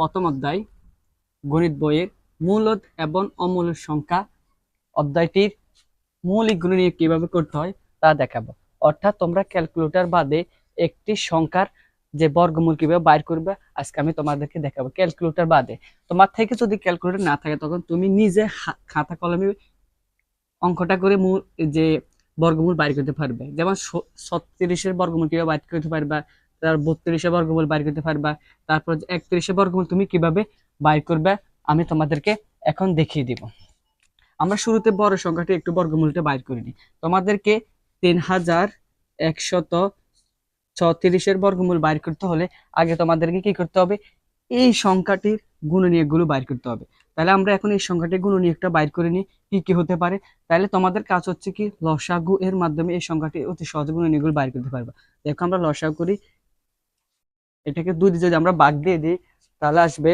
প্রথম অধ্যায় গণিত বইয়ের মূলদ এবং অমূলদ সংখ্যা। অধ্যায়টির মৌলিক গুণ নিয়ে কীভাবে করতে হয় তা দেখাবো। অর্থাৎ তোমরা ক্যালকুলেটর বাদে একটি সংখ্যার যে বর্গমূল কীভাবে বাইর করবে, আজকে আমি তোমাদেরকে দেখাবো ক্যালকুলেটর বাদে। তোমার থেকে যদি ক্যালকুলেটর না থাকে, তখন তুমি নিজে খাতা কলমে অঙ্কটা করে মূল, যে বর্গমূল বাইর করতে পারবে। যেমন ছত্রিশের বর্গমূল কীভাবে বাইর করতে পারবা তার বত্রিশের বর্গমূল বাইর করতে পারবা। তারপর একত্রিশের বর্গমূল তুমি কীভাবে বাইর করবে, আমি তোমাদেরকে এখন দেখিয়ে দিব। আমরা শুরুতে বড় সংখ্যাটি একটু বর্গমূলটা বাইর করে নিই। তোমাদেরকে তিন হাজার একশত ছত্রিশের বর্গমূল বাইর করতে হলে আগে তোমাদেরকে কি করতে হবে, এই সংখ্যাটির গুণনীয়কগুলো বাইর করতে হবে। তাহলে আমরা এখন এই সংখ্যাটির গুণনীয়কটা বাইর করে নিই, কি কি হতে পারে। তাহলে তোমাদের কাজ হচ্ছে কি, লসাগু এর মাধ্যমে এই সংখ্যাটি অতি সহজে গুণনীয়কগুলো বাইর করতে পারবে। দেখো আমরা লসাগু করি এটাকে দুই যদি আমরা বাদ দিয়ে দিই, তাহলে আসবে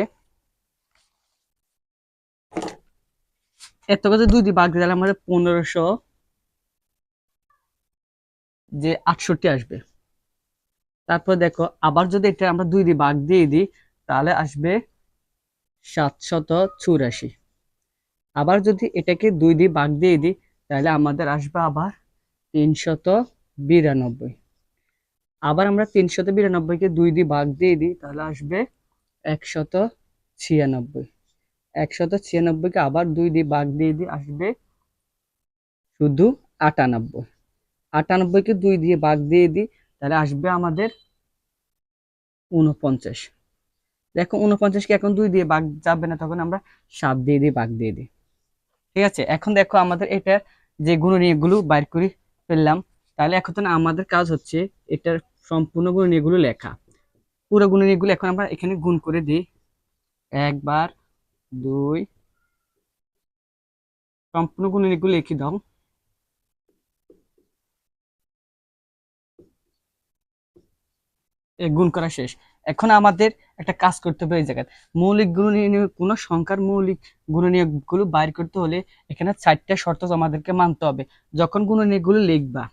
এত কথা দুই দিয়ে বাদ দিয়ে তাহলে আমাদের পনেরোশো যে আটষট্টি আসবে। তারপর দেখো, আবার যদি এটা আমরা দুই দিয়ে ভাগ দিয়ে দিই, তাহলে আসবে সাতশত চুরাশি। আবার যদি এটাকে দুই দিয়ে ভাগ দিয়ে দিই, তাহলে আমাদের আসবে আবার তিনশত বিরানব্বই। আবার আমরা তিনশত বিরানব্বইকে দুই দিয়ে ভাগ দিয়ে দিই, তাহলে আসবে একশত ছিয়ানব্বই। একশত ছিয়ানব্বইকে আবার দুই দিয়ে ভাগ দিয়ে দিই, আসবে শুধু আটানব্বই। আটানব্বইকে দুই দিয়ে ভাগ দিয়ে দিই, তাহলে আসবে আমাদের উনপঞ্চাশ দেখো উনপঞ্চাশকে এখন দুই দিয়ে ভাগ যাবে না, তখন আমরা সাত দিয়ে দিয়ে ভাগ দিয়ে দিই। ঠিক আছে? এখন দেখো আমাদের এটা যে গুণনীয়কগুলো বাইর করে ফেললাম, তাহলে এখন আমাদের কাজ হচ্ছে এটার সম্পূর্ণ গুণনীয়কগুলো লেখা। পুরো গুণনীয়কগুলো এখন আমরা এখানে গুণ করে দিই। একবার, দুই, সম্পূর্ণ গুণনীয়কগুলো লিখে দাও। গুণ করা শেষ। এখন আমাদের একটা কাজ করতে হবে এই জায়গায়। মৌলিক গুণনীয়ক কোনো সংখ্যার মৌলিক গুণনীয়কগুলো বাইর করতে হলে এখানে চারটা শর্ত আমাদেরকে মানতে হবে। যখন গুণনীয়কগুলো লিখবা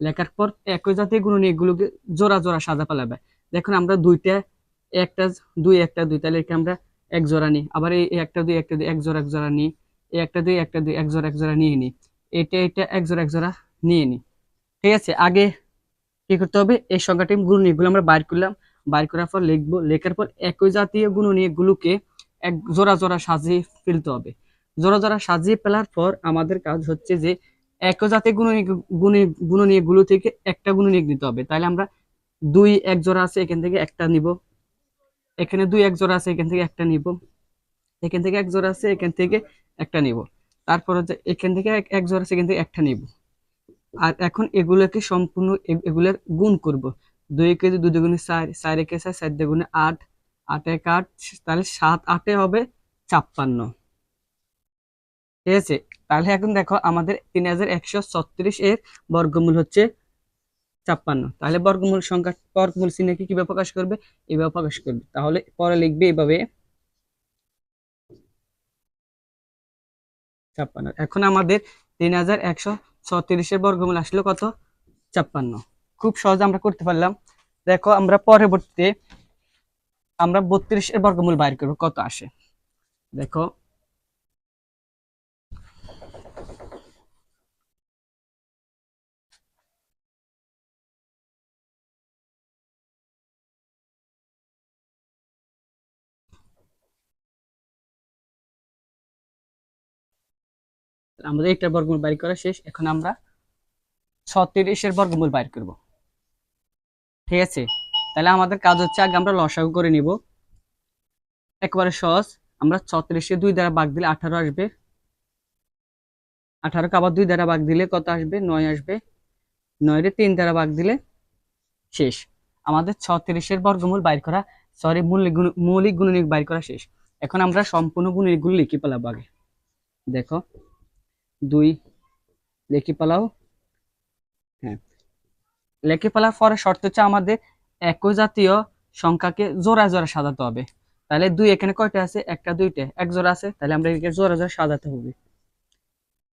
লেখার পর একই জাতীয় গুণনীয়কগুলোকে জোড়া জোড়া সাজা পালাবে দেখুন, আমরা দুইটা, একটা, দুই একটা, দুই, তাহলে আমরা এক জোড়া নিই। আবার এই একটা, দুই একটা, দুই, এক জোড়া এক জোড়া নিই। এই একটা, দুই একটা, দুই, এক জোড়া এক জোড়া নিয়ে নিই। এটা এটা, এক জোড়া এক জোড়া নিয়ে নিই। ঠিক আছে? আগে কি করতে হবে? এই সংখ্যাটি গুণনীয়কগুলো আমরা বাইর করলাম। বাইর করার পর লিখব। লেখার পর একই জাতীয় গুণনীয়কগুলোকে এক জোড়া জোড়া সাজিয়ে ফেলতে হবে। জোড়া জোড়া সাজিয়ে ফেলার পর আমাদের কাজ হচ্ছে যে একই গুণী- গুণনীয়কগুলো থেকে একটা গুণনীয়ক নিতে হবে। তাহলে আমরা দুই এক জোড়া আছে, এখান থেকে একটা নিব। এখানে দুই এক জোড়া আছে, এখান থেকে একটা নিব। এখান থেকে এক জোড়া আছে, এখান থেকে একটা নিব। তারপর হচ্ছে এখান থেকে এক- এক জোড়া আছে, এখান থেকে একটা নিব। আর এখন এগুলোকে সম্পূর্ণ এগুলোর গুণ করব। দুই কেজি দুই দুগুণে চার চার একে চার চার দুগুণে আট আট এক আট, তাহলে সাত আটে হবে ছাপ্পান্ন। ঠিক আছে? তাহলে এখন দেখো আমাদের তিন হাজার একশো ছত্রিশ এর বর্গমূল হচ্ছে ছাপ্পান্ন। তাহলে বর্গমূল সংখ্যা, বর্গমূল চিহ্নকে কীভাবে প্রকাশ করবে? এইভাবে প্রকাশ করবে। তাহলে পরে লিখবে এইভাবে ছাপ্পান্ন। এখন আমাদের তিন হাজার একশো ছত্রিশের বর্গমূল আসলো কত? ছাপ্পান্ন। খুব সহজে আমরা করতে পারলাম। দেখো আমরা পরবর্তীতে আমরা বত্রিশের বর্গমূল বাইর করব। কত আসে? দেখো আমাদের একটা বর্গমূল বাইর করা শেষ। এখন আমরা ছত্রিশের বর্গমূল বাইর করব। ঠিক আছে? তাহলে আমাদের কাজ হচ্ছে আগে আমরা লসাগু করে নিব। একেবারে সহজ। আমরা ছত্রিশে দুই দ্বারা ভাগ দিলে আঠারো আসবে। আঠারোকে আবার দুই দ্বারা ভাগ দিলে কত আসবে? নয় আসবে। নয়রে তিন দ্বারা বাঘ দিলে শেষ। আমাদের ছত্রিশের বর্গমূল বাইর করা, সরি, মৌলিক গুণ মৌলিক গুণনীয়ক বাইর করা শেষ। এখন আমরা সম্পূর্ণ গুণনীয়কগুলো লিখে পেলাম আগে। দেখো দুই লেখি পালাও। হ্যাঁ। লেখি পালার পরে শর্ত হচ্ছে আমাদের একই জাতীয় সংখ্যাকে জোড়া জোড়া সাজাতে হবে। তাহলে দুই এখানে কয়টা আছে? একটা দুইটা। এক জোড়া আছে তাহলে আমরা এটাকে জোড়া জোড়া সাজাতে হবে।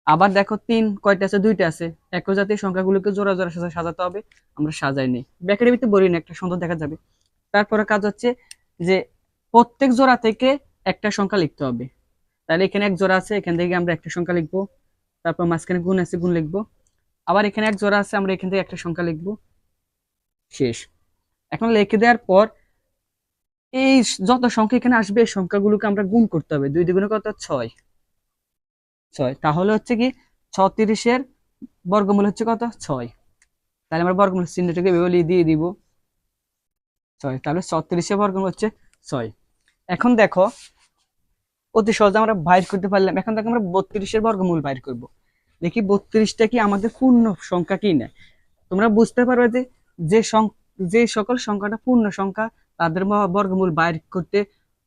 আবার দেখো তিন কয়টা আছে? দুইটা আছে। একই জাতীয় সংখ্যাগুলোকে জোড়া জোড়া সাজা সাজাতে হবে। আমরা সাজাই নেই। ব্যাকের ভিতরে বলি না একটা সুন্দর দেখা যাবে। তারপরে কাজ হচ্ছে যে প্রত্যেক জোড়া থেকে একটা সংখ্যা লিখতে হবে। তাহলে এখানে এক জোড়া আছে এখান থেকে আমরা একটা সংখ্যা লিখব। তারপর মাঝখানে গুণ আছে, গুণ লিখব। আবার এখানে এক জোড়া আছে, আমরা এখান থেকে একটা সংখ্যা লিখব। শেষ। এখন লিখে দেওয়ার পর এই যত সংখ্যা এখানে আসবে, এই সংখ্যাগুলোকে আমরা গুণ করতে হবে। দুই দ্বিগুণে কত? ছয়। ছয়। তাহলে হচ্ছে কি, ছত্রিশের বর্গমূল হচ্ছে কত? ছয়। তাহলে আমরা বর্গমূল চিহ্নটাকে এভাবে দিয়ে দিব। ছয়। তাহলে ছত্রিশের বর্গমূল হচ্ছে ছয়। এখন দেখো অতি সহজে আমরা বাইর করতে পারলাম। এখন দেখো আমরা বত্রিশের বর্গমূল বাইর করব। দেখি বত্রিশটা কি আমাদের পূর্ণ সংখ্যা কি না? তোমরা বুঝতে পারবে যে যে যে সকল সংখ্যাটা পূর্ণ সংখ্যা, তাদের বর্গমূল বাইর করতে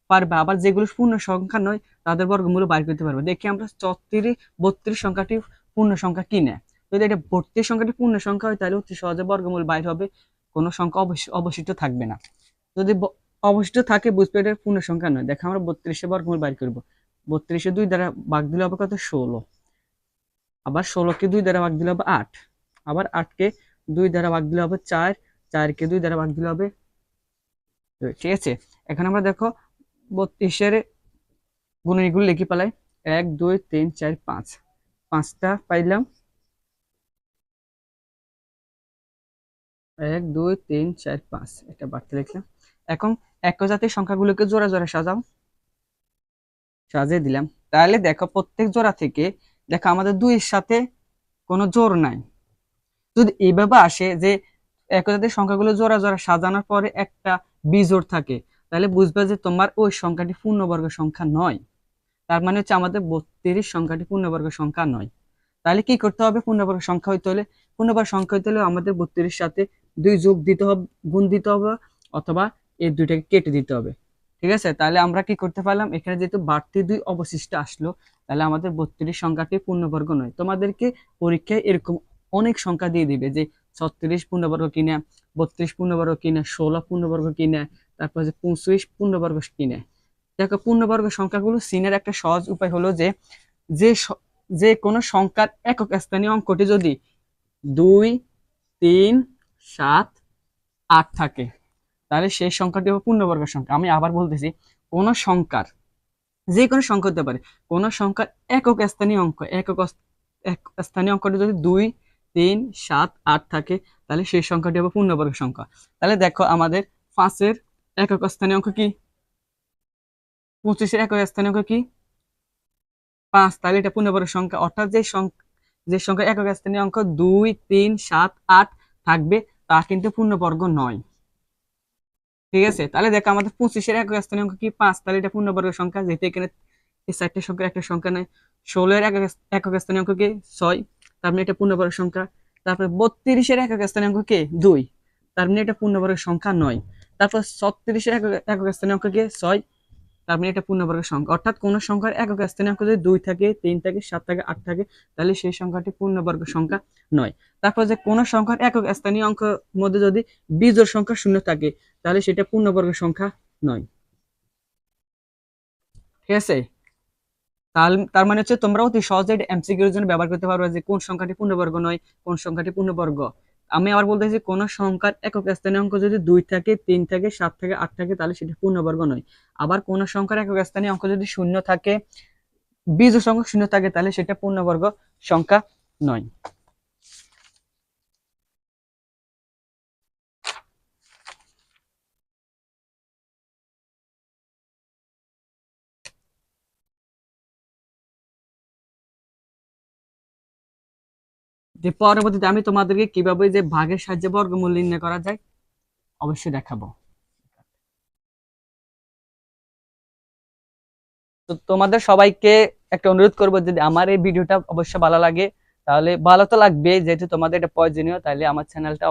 পারবে। আবার যেগুলো পূর্ণ সংখ্যা নয়, তাদের বর্গমূল বাইর করতে পারবে। দেখি আমরা চত্রিশ, বত্রিশ সংখ্যাটি পূর্ণ সংখ্যা কি না? যদি এটা বত্রিশ সংখ্যাটি পূর্ণ সংখ্যা হয়, তাহলে অতি সহজে বর্গমূল বাইর হবে। কোনো সংখ্যা অবশিষ্ট থাকবে না। যদি অবশিষ্ট থাকে বুঝবে এটা পূর্ণ সংখ্যা নয়। দেখো, আমরা বত্রিশে বর্গমূল বাইর করব। বত্রিশে দুই দ্বারা ভাগ দিলে হবে কত? ষোলো। আবার ষোলোকে দুই দ্বারা ভাগ দিলে হবে আট। আবার আটকে দুই দ্বারা ভাগ দিলে হবে চার। চারকে দুই দ্বারা ভাগ দিলে হবে ঠিক আছে? এখন আমরা দেখো, বত্রিশের গুণনীগুলো লিখি পালাই। এক, দুই, তিন, চার, পাঁচ। পাঁচটা পাইলাম। এক, দুই, তিন, চার, পাঁচ। এটা বাড়তে লিখলাম। এখন এক জাতির সংখ্যাগুলোকে জোড়া জোড়া সাজাও। সাজিয়ে দিলাম। তাহলে দেখো প্রত্যেক জোড়া থেকে, দেখো আমাদের দুইয়ের সাথে কোনো জোর নাই। যদি এইভাবে আসে যে এক জাতির সংখ্যাগুলো জোড়া জোড়া সাজানোর পরে একটা বিজোড় থাকে, তাহলে বুঝবে যে তোমার ওই সংখ্যাটি পূর্ণবর্গ সংখ্যা নয়। তার মানে হচ্ছে আমাদের বত্রিশ সংখ্যাটি পূর্ণবর্গ সংখ্যা নয়। তাহলে কি করতে হবে? পূর্ণবর্গ সংখ্যা হইতে হলে, পূর্ণবর্গ সংখ্যা হইতে হলে আমাদের বত্রিশ সাথে দুই যোগ দিতে হবে, গুণ দিতে হবে, অথবা এই দুইটাকে কেটে দিতে হবে। ঠিক আছে? তাহলে আমরা কি করতে পারলাম? এখানে যেহেতু বাড়তি দুই অবশিষ্ট আসলো, তাহলে আমাদের বত্রিশ সংখ্যাটি পূর্ণবর্গ নয়। তোমাদেরকে পরীক্ষায় এরকম অনেক সংখ্যা দিয়ে দিবে যে ছত্রিশ পূর্ণবর্গ কিনা, বত্রিশ পূর্ণবর্গ কিনা, ষোলো পূর্ণবর্গ কিনা, তারপর যে পঁচিশ পূর্ণবর্গ কিনা। দেখো, পূর্ণবর্গ সংখ্যাগুলো সিনের একটা সহজ উপায় হলো যে যে যে কোনো সংখ্যার একক স্থানীয় অঙ্কটি যদি দুই, তিন, সাত, আট থাকে তাহলে সেই সংখ্যাটি হবে পূর্ণবর্গ সংখ্যা। আমি আবার বলতেছি, কোন সংখ্যার, যে কোনো সংখ্যা হতে পারে, কোন সংখ্যার একক স্থানীয় অঙ্ক, একক এক, স্থানীয় অঙ্কটি যদি দুই, তিন, সাত, আট থাকে, তাহলে সেই সংখ্যাটি হবে পূর্ণবর্গ সংখ্যা। তাহলে দেখো আমাদের পাঁচের একক স্থানীয় অঙ্ক কি? পঁচিশের একক স্থানীয় অঙ্ক কি? পাঁচ, তাহলে এটা পূর্ণবর্গ সংখ্যা। অর্থাৎ যে সংখ্যা যে সংখ্যা একক স্থানীয় অঙ্ক দুই, তিন, সাত, আট থাকবে, তা কিন্তু পূর্ণবর্গ নয়। ঠিক আছে? তাহলে দেখো আমাদের পঁচিশের এক স্থানীয় অঙ্ক কি? পাঁচ। তাহলে এটা পূর্ণবর্গ সংখ্যা, যেহেতু এখানে এই চারটে সংখ্যার একটা সংখ্যা নেই। ষোলোর এক একক স্থানীয় অঙ্ক কি? ছয়। তার মানে এটা পূর্ণবর্গ সংখ্যা। তারপরে বত্রিশের একক স্থানীয় অঙ্ক কে? দুই। তার মানে এটা পূর্ণবর্গ সংখ্যা নয়। তারপর ছত্রিশের একক একক স্থানীয় অঙ্ক কে? ছয়। তার মানে এটা পূর্ণবর্গ সংখ্যা। অর্থাৎ কোন সংখ্যার একক স্থানীয় অঙ্ক যদি দুই থাকে, তিন থাকে, সাত থাকে, আট থাকে, তাহলে সেই সংখ্যাটি পূর্ণবর্গ সংখ্যা নয়। তারপর যে কোন সংখ্যার একক স্থানীয় অঙ্কের মধ্যে যদি বিজোড় সংখ্যা শূন্য থাকে তাহলে সেটা পূর্ণবর্গ সংখ্যা নয়। ঠিক আছে? তার মানে হচ্ছে তোমরা অতি সহজে এমসিকিউর জন্য ব্যবহার করতে পারবে যে কোন সংখ্যাটি পূর্ণবর্গ নয়, কোন সংখ্যাটি পূর্ণবর্গ। আমি আবার বলতেছি কোন সংখ্যার একক স্থানীয় অঙ্ক যদি দুই থাকে, তিন থাকে, সাত থাকে, আট থাকে, তাহলে সেটা পূর্ণবর্গ নয়। আবার কোন সংখ্যার একক স্থানীয় অঙ্ক যদি শূন্য থাকে বীজোড় সংখ্যা শূন্য থাকে, তাহলে সেটা পূর্ণবর্গ সংখ্যা নয়। যে পরবর্তীতে আমি তোমাদেরকে কীভাবে যে ভাগের সাহায্যে বর্গমূল নির্ণয় করা যায়, অবশ্যই দেখাবো। তো তোমাদের সবাইকে একটা অনুরোধ করব, যদি আমার এই ভিডিওটা অবশ্যই ভালো লাগে, তাহলে ভালো তো লাগবে যেহেতু তোমাদের এটা প্রয়োজনীয়, তাহলে আমার চ্যানেলটা